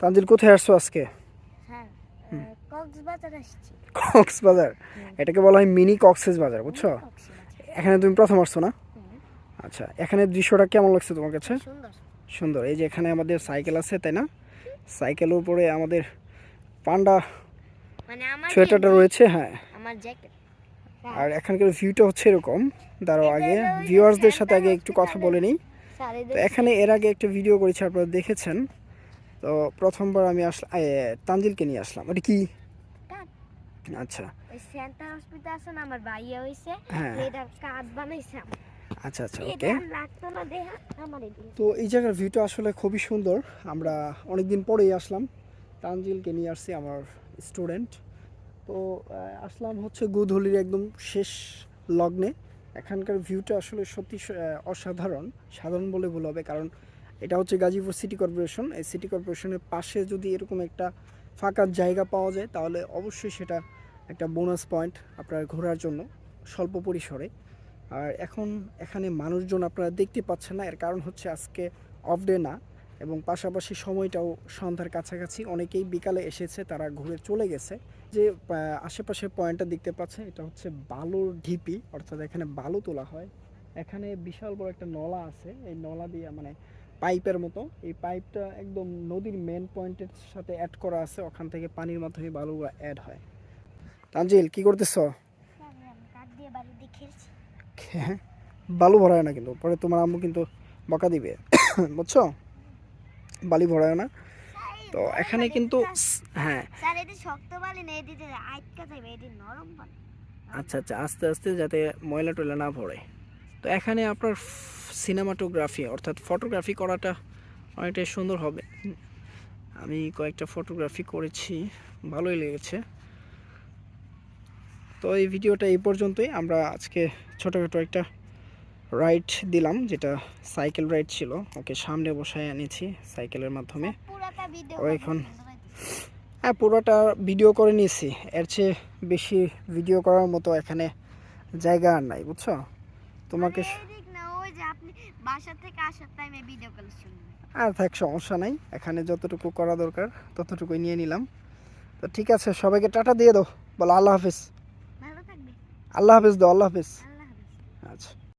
তানজিল কোথায় আসছো আজকে? হ্যাঁ কক্সবাজার এটাকে বলা হয় মিনি কক্সেস বাজার বুঝছ? এখানে তুমি প্রথম আসছো না? আচ্ছা এখানে দৃশ্যটা কেমন লাগছে তোমার কাছে? সুন্দর। সুন্দর এই যে এখানে আমাদের সাইকেল আছে তাই না? সাইকেলের উপরে আমাদের পান্ডা মানে সোয়েটারটা রয়েছে হ্যাঁ। আর এখানকার ভিউটা হচ্ছে এরকম দাঁড়াও আগে ভিউয়ার্সদের সাথে আগে একটু কথা বলে নিই। তো এখানে এর আগে একটা ভিডিও করেছি আপনারা দেখেছেন। তো প্রথমবার আমি আসলাম তানজিলকে নিয়ে আসলাম। ওটা কি? আচ্ছা। ওই সেন্টার হসপিটাল আছে না আমার ভাইয়া হইছে। হ্যাঁ। এটা বানাইছে আচ্ছা আচ্ছা ওকে। তো এই জায়গার ভিউটা আসলে খুবই সুন্দর। আমরা অনেক দিন পরেই আসলাম। তানজিলকে নিয়ে আসছি আমার স্টুডেন্ট। তো আসলাম হচ্ছে গুধলির একদম শেষ লগ্নে। এখানকার ভিউটা আসলে সত্যি অসাধারণ। সাধারণ বলে ভুল হবে কারণ এটা হচ্ছে গাজীপুর সিটি কর্পোরেশন। এই সিটি কর্পোরেশনের পাশে যদি এরকম একটা ফাঁকা জায়গা পাওয়া যায়, তাহলে অবশ্যই সেটা একটা বোনাস পয়েন্ট আপনার ঘোরার জন্য স্বল্প পরিসরে। আর এখন এখানে মানুষজন আপনারা দেখতে পাচ্ছেন না, এর কারণ হচ্ছে আজকে অফ ডে না এবং পাশাপাশি সময়টাও সন্ধ্যার কাছাকাছি। অনেকেই বিকালে এসেছে, তারা ঘুরে চলে গেছে। যে আশেপাশের পয়েন্টটা দেখতে পাচ্ছেন, এটা হচ্ছে বালুর ঢিপি, অর্থাৎ এখানে বালু তোলা হয়। এখানে বিশাল বড় একটা নলা আছে। এই নলা দিয়ে মানে পাইপের মতো। এই পাইপটা একদম নদীর মেন পয়েন্টের সাথে অ্যাড করা আছে। ওখান থেকে পানির মাধ্যমে বালুগুলো অ্যাড হয়। তানজিল কি করতেছো? হ্যাঁ বালু ভরায় না কিন্তু। পরে তোমার আম্মু কিন্তু বকা দিবে। বুঝছ? বালি ভরায় না। তো এখানে কিন্তু হ্যাঁ। স্যার এটা শক্ত বালি না এটি আটকা যাবে এটি নরম বালি। আচ্ছা আচ্ছা আস্তে আস্তে যাতে ময়লা টয়লা না ভরে। তো এখানে আপনার সিনেমাটোগ্রাফি অর্থাৎ ফটোগ্রাফি করাটা অনেকটাই সুন্দর হবে। আমি কয়েকটা ফটোগ্রাফি করেছি ভালোই লেগেছে। তো এই ভিডিওটা এই পর্যন্তই। আমরা আজকে ছোটোখাটো একটা রাইড দিলাম যেটা সাইকেল রাইড ছিল। ওকে সামনে বসায় এনেছি সাইকেলের মাধ্যমে। ও এখন- হ্যাঁ পুরোটা ভিডিও করে নিয়েছি। এর চেয়ে বেশি ভিডিও করার মতো এখানে জায়গা আর নাই বুঝছ? তোমাকে যে আপনি বাসা থেকে আসার টাইমে ভিডিও কল শুনবেন। আর থাক সমস্যা নাই। এখানে যতটুকু করা দরকার ততটুকুই নিয়ে নিলাম। তো ঠিক আছে সবাইকে টাটা দিয়ে দাও। বলো আল্লাহ হাফিজ। ভালো থাকবে আল্লাহ হাফিজ দাও আল্লাহ হাফিজ। আল্লাহ হাফেজ। আচ্ছা।